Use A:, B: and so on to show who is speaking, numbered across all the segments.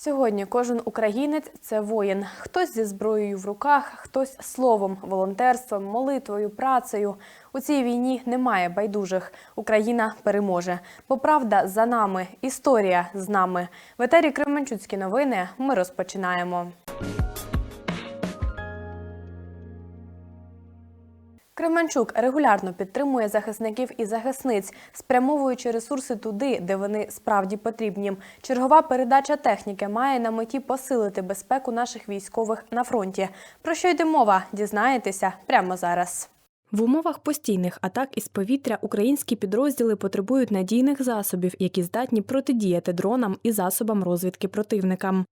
A: Сьогодні кожен українець це воїн. Хтось зі зброєю в руках, хтось словом, волонтерством, молитвою, працею. У цій війні немає байдужих. Україна переможе. Бо правда за нами, історія з нами. В етері Кременчуцькі новини. Ми розпочинаємо. Кременчук регулярно підтримує захисників і захисниць, спрямовуючи ресурси туди, де вони справді потрібні. Чергова передача техніки має на меті посилити безпеку наших військових на фронті. Про що йде мова? Дізнаєтеся прямо зараз. В умовах постійних атак із повітря українські підрозділи потребують надійних засобів, які здатні протидіяти дронам і засобам розвідки противника.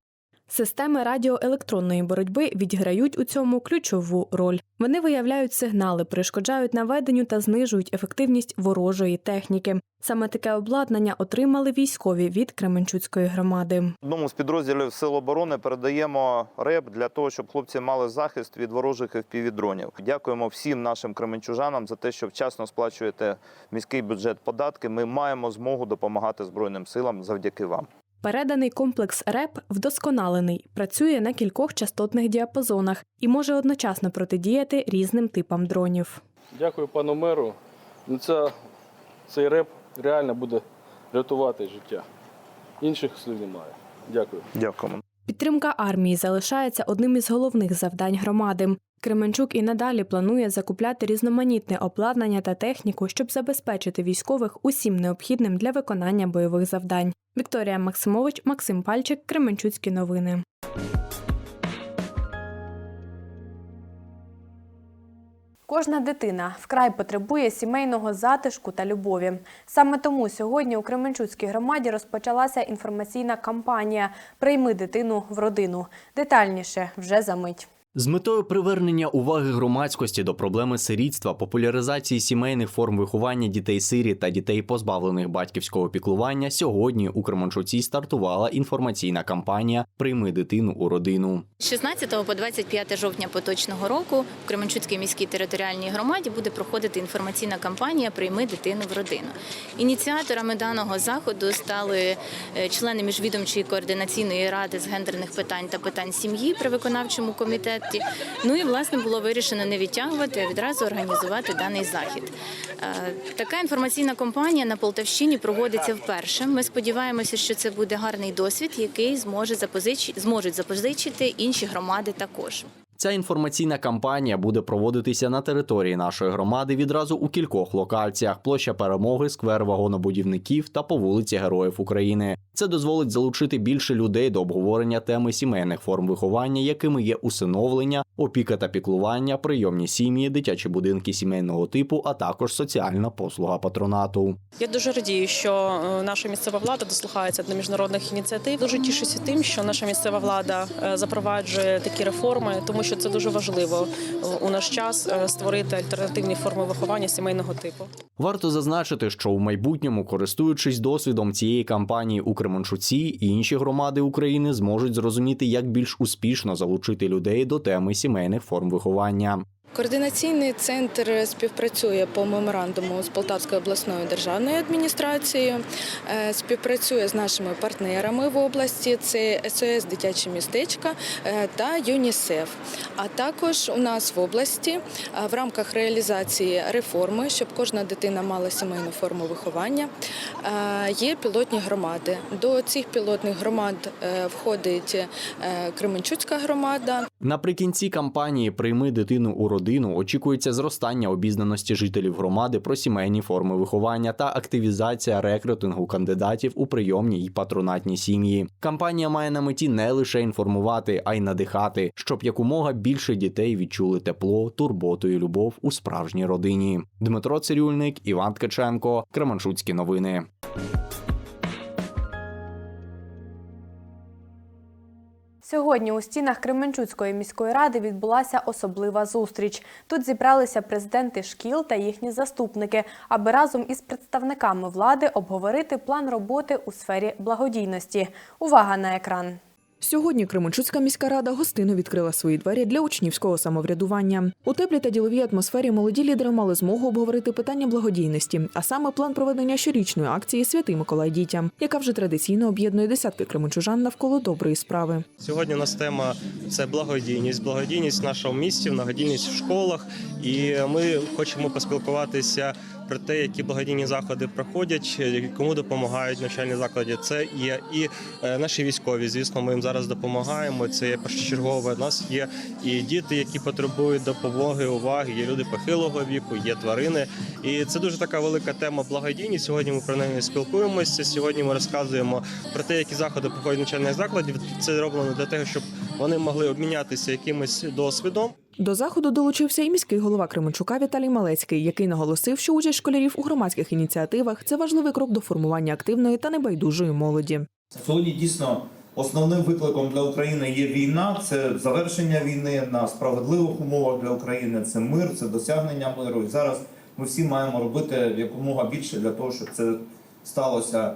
A: Системи радіоелектронної боротьби відіграють у цьому ключову роль. Вони виявляють сигнали, перешкоджають наведенню та знижують ефективність ворожої техніки. Саме таке обладнання отримали військові від Кременчуцької громади.
B: Одному з підрозділів Сил оборони передаємо реп для того, щоб хлопці мали захист від ворожих FPV-дронів. Дякуємо всім нашим кременчужанам за те, що вчасно сплачуєте міський бюджет податки. Ми маємо змогу допомагати Збройним силам завдяки вам.
A: Переданий комплекс РЕП вдосконалений, працює на кількох частотних діапазонах і може одночасно протидіяти різним типам дронів.
C: Дякую пану меру. Ну, це, цей реп реально буде рятувати життя. Інших слів немає. Дякую.
B: Дякуємо.
A: Підтримка армії залишається одним із головних завдань громади. Кременчук і надалі планує закупляти різноманітне обладнання та техніку, щоб забезпечити військових усім необхідним для виконання бойових завдань. Вікторія Максимович, Максим Пальчик, Кременчуцькі новини. Кожна дитина вкрай потребує сімейного затишку та любові. Саме тому сьогодні у Кременчуцькій громаді розпочалася інформаційна кампанія Прийми дитину в родину. Детальніше вже за мить.
D: З метою привернення уваги громадськості до проблеми сирітства, популяризації сімейних форм виховання дітей сирі та дітей, позбавлених батьківського піклування, сьогодні у Кременчуці стартувала інформаційна кампанія Прийми дитину у родину.
E: З 16 по 25 жовтня поточного року в Кременчуцькій міській територіальній громаді буде проходити інформаційна кампанія Прийми дитину в родину. Ініціаторами даного заходу стали е, члени міжвідомчої координаційної ради з гендерних питань та питань сім'ї при виконавчому комітеті. Ну і власне було вирішено не відтягувати, а відразу організувати даний захід. Е, Така інформаційна кампанія на Полтавщині проводиться вперше. Ми сподіваємося, що це буде гарний досвід, який зможе запозичити, зможуть запозичити інші громади також.
D: Ця інформаційна кампанія буде проводитися на території нашої громади відразу у кількох локаціях: площа перемоги, сквер вагонобудівників та по вулиці Героїв України. Це дозволить залучити більше людей до обговорення теми сімейних форм виховання, якими є усиновлення, опіка та піклування, прийомні сім'ї, дитячі будинки сімейного типу, а також соціальна послуга патронату.
F: Я дуже радію, що е, наша місцева влада дослухається до міжнародних ініціатив. Дуже тішуся тим, що наша місцева влада е, запроваджує такі реформи, тому що це дуже важливо е, у наш час е, створити альтернативні форми виховання сімейного типу.
D: Варто зазначити, що в майбутньому, користуючись досвідом цієї кампанії у Кременчуці, інші громади України зможуть зрозуміти, як більш успішно залучити людей до теми сімейних форм виховання.
G: Координаційний центр співпрацює по меморандуму з Полтавською обласною державною адміністрацією, е, співпрацює з нашими партнерами в області. Це СОС Дитяче містечка е, та ЮНІСЕФ. А також у нас в області е, в рамках реалізації реформи, щоб кожна дитина мала сімейну форму виховання, є пілотні громади. До цих пілотних громад входить Кременчуцька громада,
D: Наприкінці кампанії Прийми дитину у родину очікується зростання обізнаності жителів громади про сімейні форми виховання та активізація рекрутингу кандидатів у прийомні й патронатні сім'ї. Кампанія має на меті не лише інформувати, а й надихати, щоб якомога більше дітей відчули тепло, турботу і любов у справжній родині. Дмитро Цирюльник, Іван Ткаченко, Кременчуцькі новини.
A: Сьогодні у стінах Кременчуцької міської ради відбулася особлива зустріч. Тут зібралися президенти шкіл та їхні заступники, аби разом із представниками влади обговорити план роботи у сфері благодійності. Увага на екран.
H: Сьогодні Кременчуцька міська рада гостинно відкрила свої двері для учнівського самоврядування. У теплій та діловій атмосфері молоді лідери мали змогу обговорити питання благодійності, а саме план проведення щорічної акції Святий Миколай дітям, яка вже традиційно об'єднує десятки кременчужан навколо доброї справи.
I: Сьогодні у нас тема це благодійність, благодійність в нашому місті, благодійність в школах. І ми хочемо поспілкуватися про те, які благодійні заходи проходять, кому допомагають навчальні заклади. Це є і е, наші військові. Звісно, ми їм зараз допомагаємо. Це є першочергове. У нас є і діти, які потребують допомоги, уваги. Є люди похилого віку, є тварини. І це дуже така велика тема благодійність. Сьогодні ми про неї спілкуємося. Сьогодні ми розказуємо про те, які заходи проходять навчальних закладів. Це зроблено для того, щоб вони могли обмінятися якимось досвідом.
H: До заходу долучився і міський голова Кременчука Віталій Малецький, який наголосив, що участь школярів у громадських ініціативах це важливий крок до формування активної та небайдужої молоді.
J: Сьогодні дійсно основним викликом для України є війна, це завершення війни на справедливих умовах для України, це мир, це досягнення миру. І зараз ми всі маємо робити якомога більше для того, щоб це сталося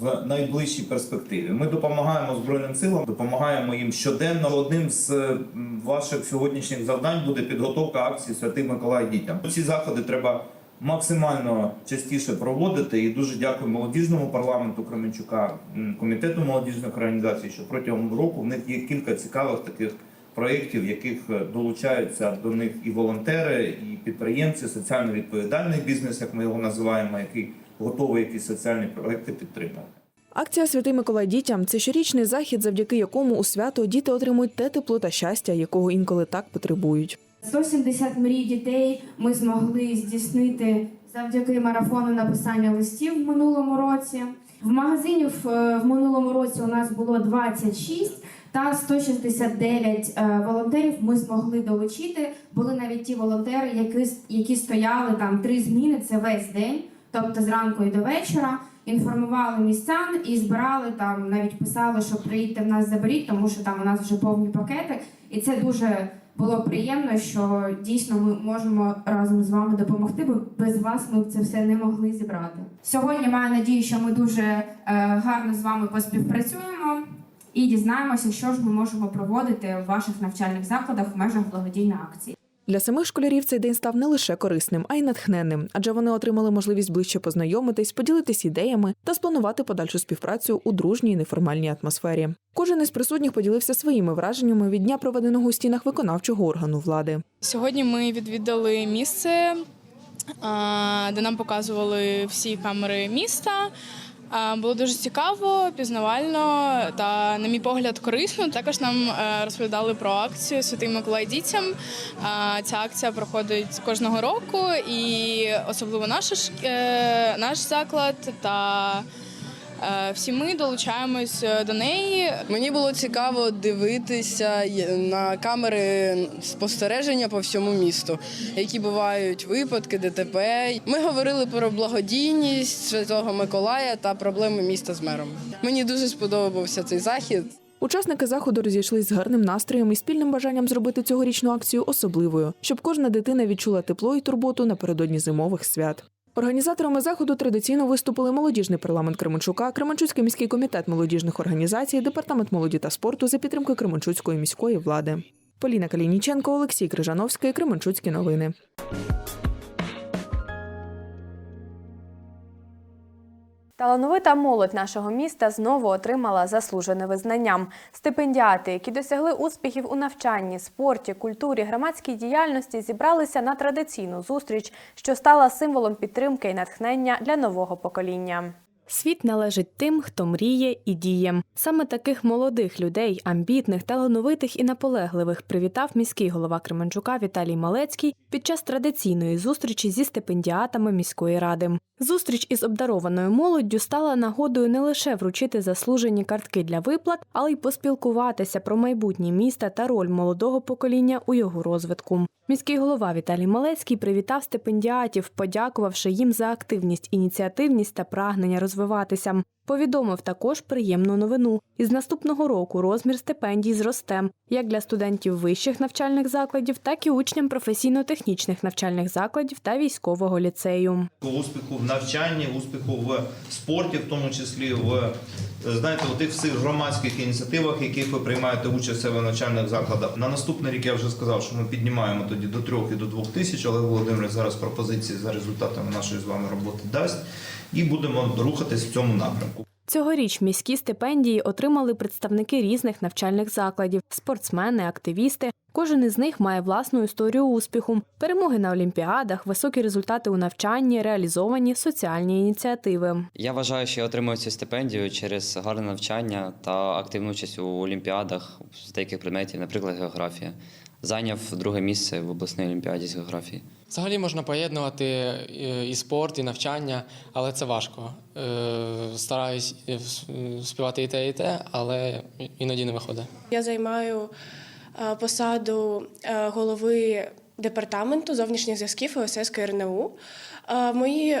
J: в найближчій перспективі. Ми допомагаємо Збройним силам, допомагаємо їм щоденно. Одним з ваших сьогоднішніх завдань буде підготовка акції Святий Миколай дітям. Ці заходи треба максимально частіше проводити. І дуже дякую молодіжному парламенту Кременчука, комітету молодіжних організацій, що протягом року в них є кілька цікавих таких проєктів, яких е, долучаються до них і волонтери, і підприємці, соціально відповідальний бізнес, як ми його називаємо, який готовий якісь соціальні проекти підтримувати.
H: Акція Святий Миколай дітям це щорічний захід, завдяки якому у свято діти отримують те тепло та щастя, якого інколи так потребують.
K: 170 мрій дітей ми змогли здійснити завдяки марафону написання листів в минулому році. В магазині в, е, минулому році у нас було 26 та 169 е, волонтерів ми змогли долучити. Були навіть ті волонтери, які, які стояли там три зміни, це весь день, тобто зранку і до вечора. Інформували містян і збирали там, навіть писали, що приїдьте в нас заберіть, тому що там у нас вже повні пакети. І це дуже було приємно, що дійсно ми можемо разом з вами допомогти, бо без вас ми б це все не могли зібрати. Сьогодні маю надію, що ми дуже е, гарно з вами поспівпрацюємо і дізнаємося, що ж ми можемо проводити в ваших навчальних закладах в межах благодійної акції.
H: Для самих школярів цей день став не лише корисним, а й натхненним, адже вони отримали можливість ближче познайомитись, поділитись ідеями та спланувати подальшу співпрацю у дружній неформальній атмосфері. Кожен із присутніх поділився своїми враженнями від дня, проведеного у стінах виконавчого органу влади.
L: Сьогодні ми відвідали місце, де нам показували всі камери міста. Було дуже цікаво, пізнавально та, на мій погляд, корисно. Також нам е, розповідали про акцію Святий Миколай дітям. Ця акція проходить кожного року, і особливо наш, наш заклад та е, всі ми долучаємось до неї.
M: Мені було цікаво дивитися на камери спостереження по всьому місту, які бувають випадки, ДТП. Ми говорили про благодійність Святого Миколая та проблеми міста з мером. Мені дуже сподобався цей захід.
H: Учасники заходу розійшлись з гарним настроєм і спільним бажанням зробити цьогорічну акцію особливою, щоб кожна дитина відчула тепло і турботу напередодні зимових свят. Організаторами заходу традиційно виступили молодіжний парламент Кременчука, Кременчуцький міський комітет молодіжних організацій, департамент молоді та спорту за підтримки Кременчуцької міської влади. Поліна Калініченко, Олексій Крижановський, Кременчуцькі новини.
A: Талановита молодь нашого міста знову отримала заслужене визнання. Стипендіати, які досягли успіхів у навчанні, спорті, культурі, громадській діяльності, зібралися на традиційну зустріч, що стала символом підтримки і натхнення для нового покоління. Світ належить тим, хто мріє і діє. Саме таких молодих людей, амбітних, талановитих і наполегливих привітав міський голова Кременчука Віталій Малецький під час традиційної зустрічі зі стипендіатами міської ради. Зустріч із обдарованою молоддю стала нагодою не лише вручити заслужені картки для виплат, але й поспілкуватися про майбутнє міста та роль молодого покоління у його розвитку. Міський голова Віталій Малецький привітав стипендіатів, подякувавши їм за активність, ініціативність та прагнення розвиватися. Повідомив також приємну новину. Із наступного року розмір стипендій зросте як для студентів вищих навчальних закладів, так і учням професійно-технічних навчальних закладів та військового ліцею.
J: Успіху в навчанні, успіху в спорті, в тому числі в знаєте, у тих всіх громадських ініціативах, яких ви приймаєте участь у себе в навчальних закладах. На наступний рік я вже сказав, що ми піднімаємо тоді до трьох і до двох тисяч, але Володимир зараз пропозиції за результатами нашої з вами роботи дасть, і будемо рухатись в цьому напрямку.
A: Цьогоріч міські стипендії отримали представники різних навчальних закладів, спортсмени, активісти. Кожен із них має власну історію успіху, перемоги на олімпіадах, високі результати у навчанні, реалізовані соціальні ініціативи.
N: Я вважаю, що я отримую цю стипендію через гарне навчання та активну участь у олімпіадах з деяких предметів, наприклад, географія. Зайняв друге місце в обласній олімпіаді з географії.
O: Взагалі можна поєднувати е, і спорт, і навчання, але це важко. Е, Стараюсь е, співати і те, і те, але іноді не виходить.
P: Я займаю посаду голови департаменту зовнішніх зв'язків ОСС КРНУ. Мої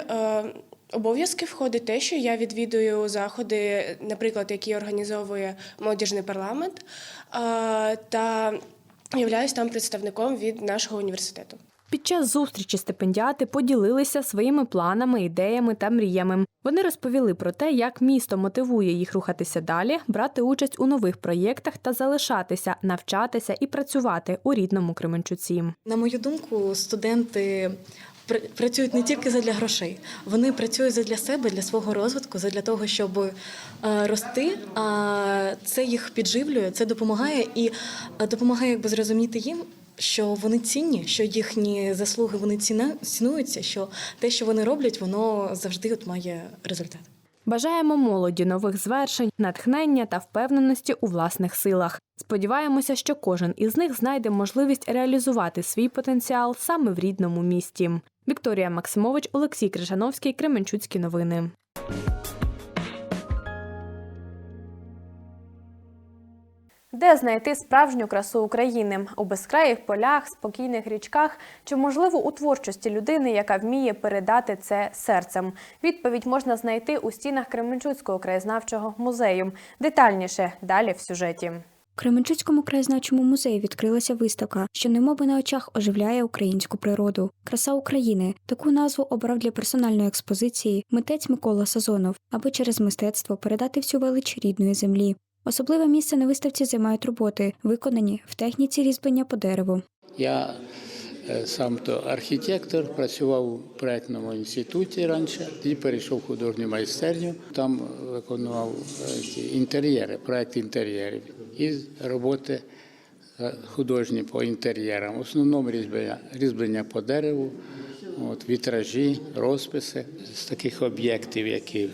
P: обов'язки входить те, що я відвідую заходи, наприклад, які організовує молодіжний парламент, та являюсь там представником від нашого університету.
A: Під час зустрічі стипендіати поділилися своїми планами, ідеями та мріями. Вони розповіли про те, як місто мотивує їх рухатися далі, брати участь у нових проєктах та залишатися, навчатися і працювати у рідному Кременчуці.
Q: На мою думку, студенти працюють не тільки задля грошей, вони працюють задля себе, для свого розвитку, задля того, щоб е, рости. А це їх підживлює, це допомагає і е, допомагає якби зрозуміти їм. Що вони цінні, що їхні заслуги вони ціна цінуються, що те, що вони роблять, воно завжди от має результат.
A: Бажаємо молоді нових звершень, натхнення та впевненості у власних силах. Сподіваємося, що кожен із них знайде можливість реалізувати свій потенціал саме в рідному місті. Вікторія Максимович, Олексій Крижановський, Кременчуцькі новини. Де знайти справжню красу України у безкраїх полях, спокійних річках чи, можливо, у творчості людини, яка вміє передати це серцем? Відповідь можна знайти у стінах Кременчуцького краєзнавчого музею. Детальніше далі в сюжеті.
R: У Кременчуцькому краєзнавчому музеї відкрилася виставка, що немоби на очах оживляє українську природу. Краса України таку назву обрав для персональної експозиції митець Микола Сазонов, аби через мистецтво передати всю велич рідної землі. Особливе місце на виставці займають роботи, виконані в техніці різьблення по дереву.
S: Я е, сам то архітектор, працював у проєктному інституті раніше, тоді перейшов в художню майстерню, там виконував е, інтер'єри, проєкт інтер'єрів і роботи е, художні по інтер'єрам. В основному різьблення, різьблення по дереву, от, вітражі, розписи з таких об'єктів, які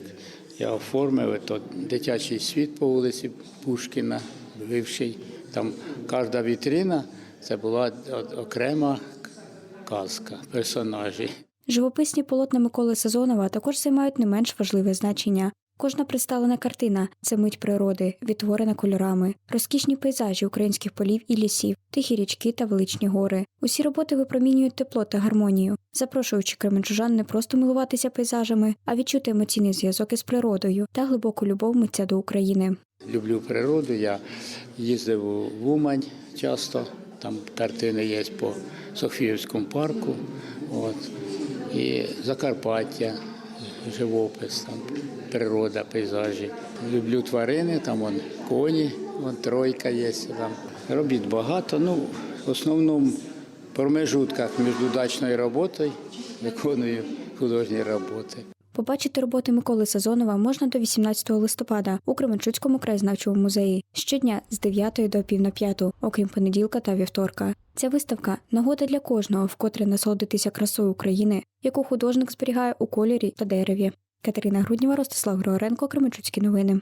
S: я оформив, то дитячий світ по вулиці Пушкіна, бивший. Там кожна вітрина це була окрема казка, персонажі.
R: Живописні полотна Миколи Сезонова також займають не менш важливе значення. Кожна представлена картина це мить природи, відтворена кольорами, розкішні пейзажі українських полів і лісів, тихі річки та величні гори. Усі роботи випромінюють тепло та гармонію, запрошуючи кременчужан не просто милуватися пейзажами, а відчути емоційний зв'язок із природою та глибоку любов митця до України.
S: Люблю природу. Я їздив у Умань часто. Там картини є по Софіївському парку. От. І Закарпаття, живопис, там, природа, пейзажі. Люблю тварини, там вон, коні, вон, тройка є. Там. Робіт багато. Ну, в основному промежутках між удачною роботою виконую художні роботи.
R: Побачити роботи Миколи Сазонова можна до 18 листопада у Кременчуцькому краєзнавчому музеї щодня з 9 до пів на п'яту, окрім понеділка та вівторка. Ця виставка нагода для кожного, вкотре насолодитися красою України, яку художник зберігає у кольорі та дереві. Катерина Грудніва, Ростислав Григоренко, Кременчуцькі новини.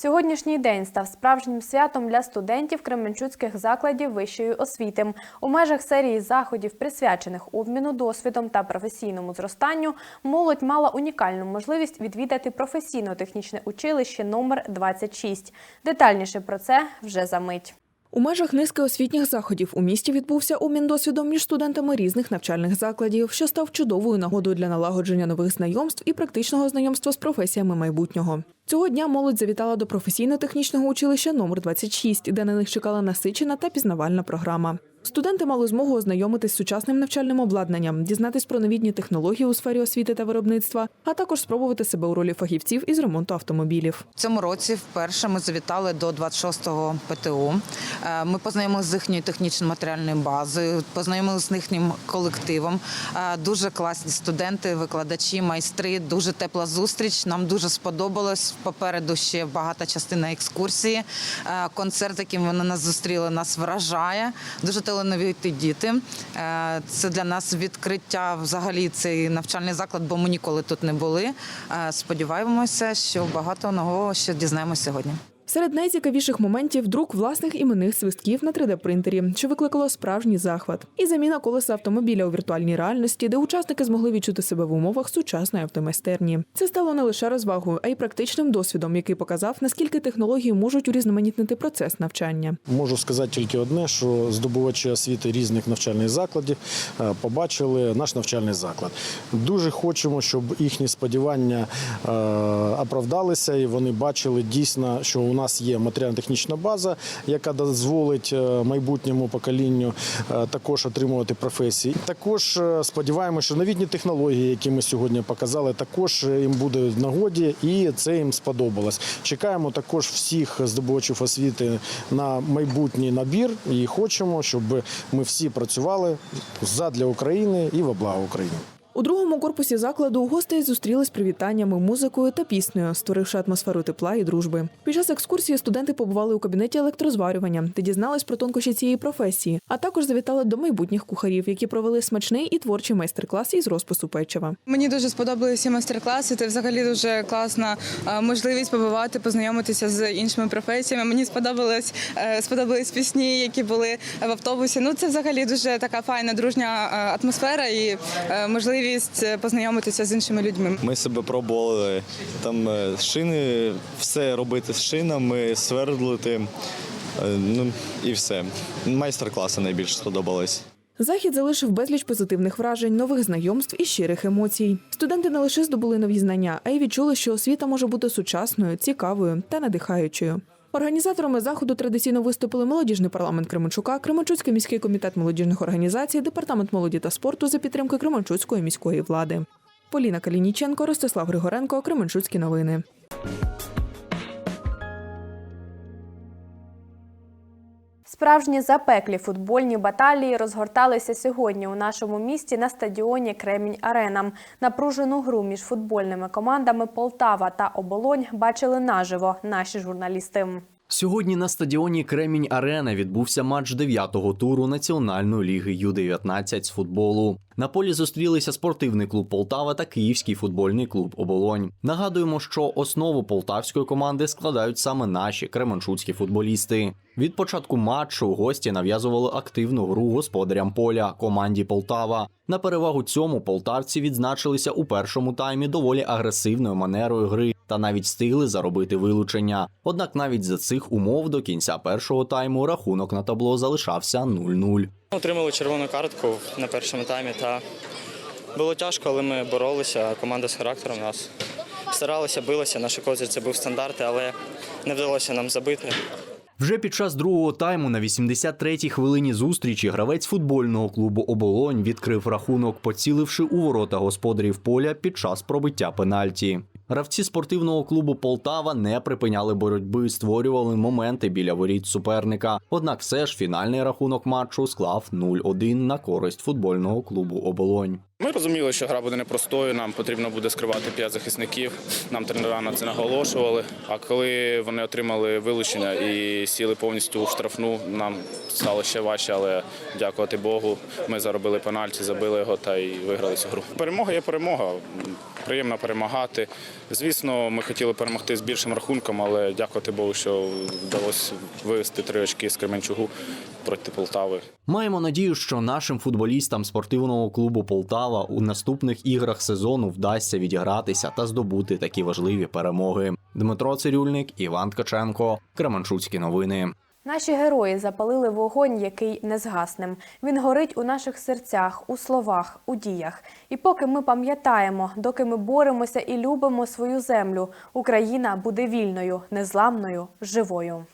A: Сьогоднішній день став справжнім святом для студентів Кременчуцьких закладів вищої освіти. У межах серії заходів, присвячених обміну досвідом та професійному зростанню, молодь мала унікальну можливість відвідати професійно-технічне училище номер 26. Детальніше про це вже за мить.
H: У межах низки освітніх заходів у місті відбувся обмін досвідом між студентами різних навчальних закладів, що став чудовою нагодою для налагодження нових знайомств і практичного знайомства з професіями майбутнього. Цього дня молодь завітала до професійно-технічного училища номер 26, де на них чекала насичена та пізнавальна програма. Студенти мали змогу ознайомитись з сучасним навчальним обладнанням, дізнатись про новітні технології у сфері освіти та виробництва, а також спробувати себе у ролі фахівців із ремонту автомобілів.
T: В цьому році вперше ми завітали до 26-го ПТУ. Е, Ми познайомилися з їхньою технічною матеріальною базою, познайомилися з їхнім колективом. Е, Дуже класні студенти, викладачі, майстри. Дуже тепла зустріч. Нам дуже сподобалось. Попереду ще багата частина екскурсії. Е, Концерт, яким вони нас зустріли, нас вражає. Дуже талановиті діти. Е, Це для нас відкриття взагалі цей навчальний заклад, бо ми ніколи тут не були. Е, Сподіваємося, що багато нового ще дізнаємося сьогодні.
H: Серед найцікавіших моментів друк власних іменних свистків на 3D-принтері, що викликало справжній захват, і заміна колеса автомобіля у віртуальній реальності, де учасники змогли відчути себе в умовах сучасної автомайстерні. Це стало не лише розвагою, а й практичним досвідом, який показав, наскільки технології можуть урізноманітнити процес навчання.
U: Можу сказати тільки одне, що здобувачі освіти різних навчальних закладів е, побачили наш навчальний заклад. Дуже хочемо, щоб їхні сподівання е, оправдалися, і вони бачили дійсно, що у нас є матеріально-технічна база, яка дозволить е, майбутньому поколінню е, також отримувати професії. Також е, сподіваємося, що новітні технології, які ми сьогодні показали, також їм буде в нагоді, і це їм сподобалось. Чекаємо також всіх здобувачів освіти на майбутній набір і хочемо, щоб ми всі працювали задля України і во благо України.
H: У другому корпусі закладу гостей зустріли з привітаннями, музикою та піснею, створивши атмосферу тепла і дружби. Під час екскурсії студенти побували у кабінеті електрозварювання, де дізнались про тонкощі цієї професії, а також завітали до майбутніх кухарів, які провели смачний і творчий майстер-клас із розпису печива.
V: Мені дуже сподобалися майстер-класи. Це взагалі дуже класна е, можливість побувати, познайомитися з іншими професіями. Мені сподобалось е, сподобались пісні, які були в автобусі. Ну це взагалі дуже така файна дружня е, атмосфера і е, можливість е, познайомитися з іншими людьми.
W: Ми себе пробували там е, шини, все робити з шинами, свердлити. е, Ну і все. Майстер-класи найбільше сподобались.
H: Захід залишив безліч позитивних вражень, нових знайомств і щирих емоцій. Студенти не лише здобули нові знання, а й відчули, що освіта може бути сучасною, цікавою та надихаючою. Організаторами заходу традиційно виступили молодіжний парламент Кременчука, Кременчуцький міський комітет молодіжних організацій, департамент молоді та спорту за підтримки Кременчуцької міської влади. Поліна Калініченко, Ростислав Григоренко, Кременчуцькі новини.
A: Справжні запеклі футбольні баталії розгорталися сьогодні у нашому місті на стадіоні Кремінь Арена. Напружену гру між футбольними командами Полтава та Оболонь бачили наживо наші журналісти.
D: Сьогодні на стадіоні Кремінь Арена відбувся матч дев'ятого туру Національної ліги Ю-19 з футболу. На полі зустрілися спортивний клуб Полтава та Київський футбольний клуб Оболонь. Нагадуємо, що основу полтавської команди складають саме наші кременчуцькі футболісти. Від початку матчу гості нав'язували активну гру господарям поля команді Полтава. На перевагу цьому полтавці відзначилися у першому таймі доволі агресивною манерою гри та навіть встигли заробити вилучення. Однак навіть за цих умов до кінця першого тайму рахунок на табло залишався 0-0.
X: Отримали червону картку на першому таймі. Та було тяжко, але ми боролися. Команда з характером нас старалася, билася. Наші козир це був стандарт, але не вдалося нам забити.
D: Вже під час другого тайму на 83-й хвилині зустрічі гравець футбольного клубу Оболонь відкрив рахунок, поціливши у ворота господарів поля під час пробиття пенальті. Гравці спортивного клубу Полтава не припиняли боротьби, створювали моменти біля воріт суперника. Однак все ж фінальний рахунок матчу склав 0-1 на користь футбольного клубу Оболонь.
Y: Ми розуміли, що гра буде непростою, нам потрібно буде скривати п'ять захисників. Нам тренера на це наголошували. А коли вони отримали вилучення і сіли повністю у штрафну, нам стало ще важче, але дякувати Богу, ми заробили пенальті, забили його та й виграли цю гру. Перемога є перемога. Приємно перемагати. Звісно, ми хотіли перемогти з більшим рахунком, але дякувати Богу, що вдалося вивести три очки з Кременчугу проти Полтави.
D: Маємо надію, що нашим футболістам спортивного клубу Полтава у наступних іграх сезону вдасться відігратися та здобути такі важливі перемоги. Дмитро Цирюльник, Іван Ткаченко, Кременчуцькі новини.
A: Наші герої запалили вогонь, який не згаснем. Він горить у наших серцях, у словах, у діях. І поки ми пам'ятаємо, доки ми боремося і любимо свою землю, Україна буде вільною, незламною, живою.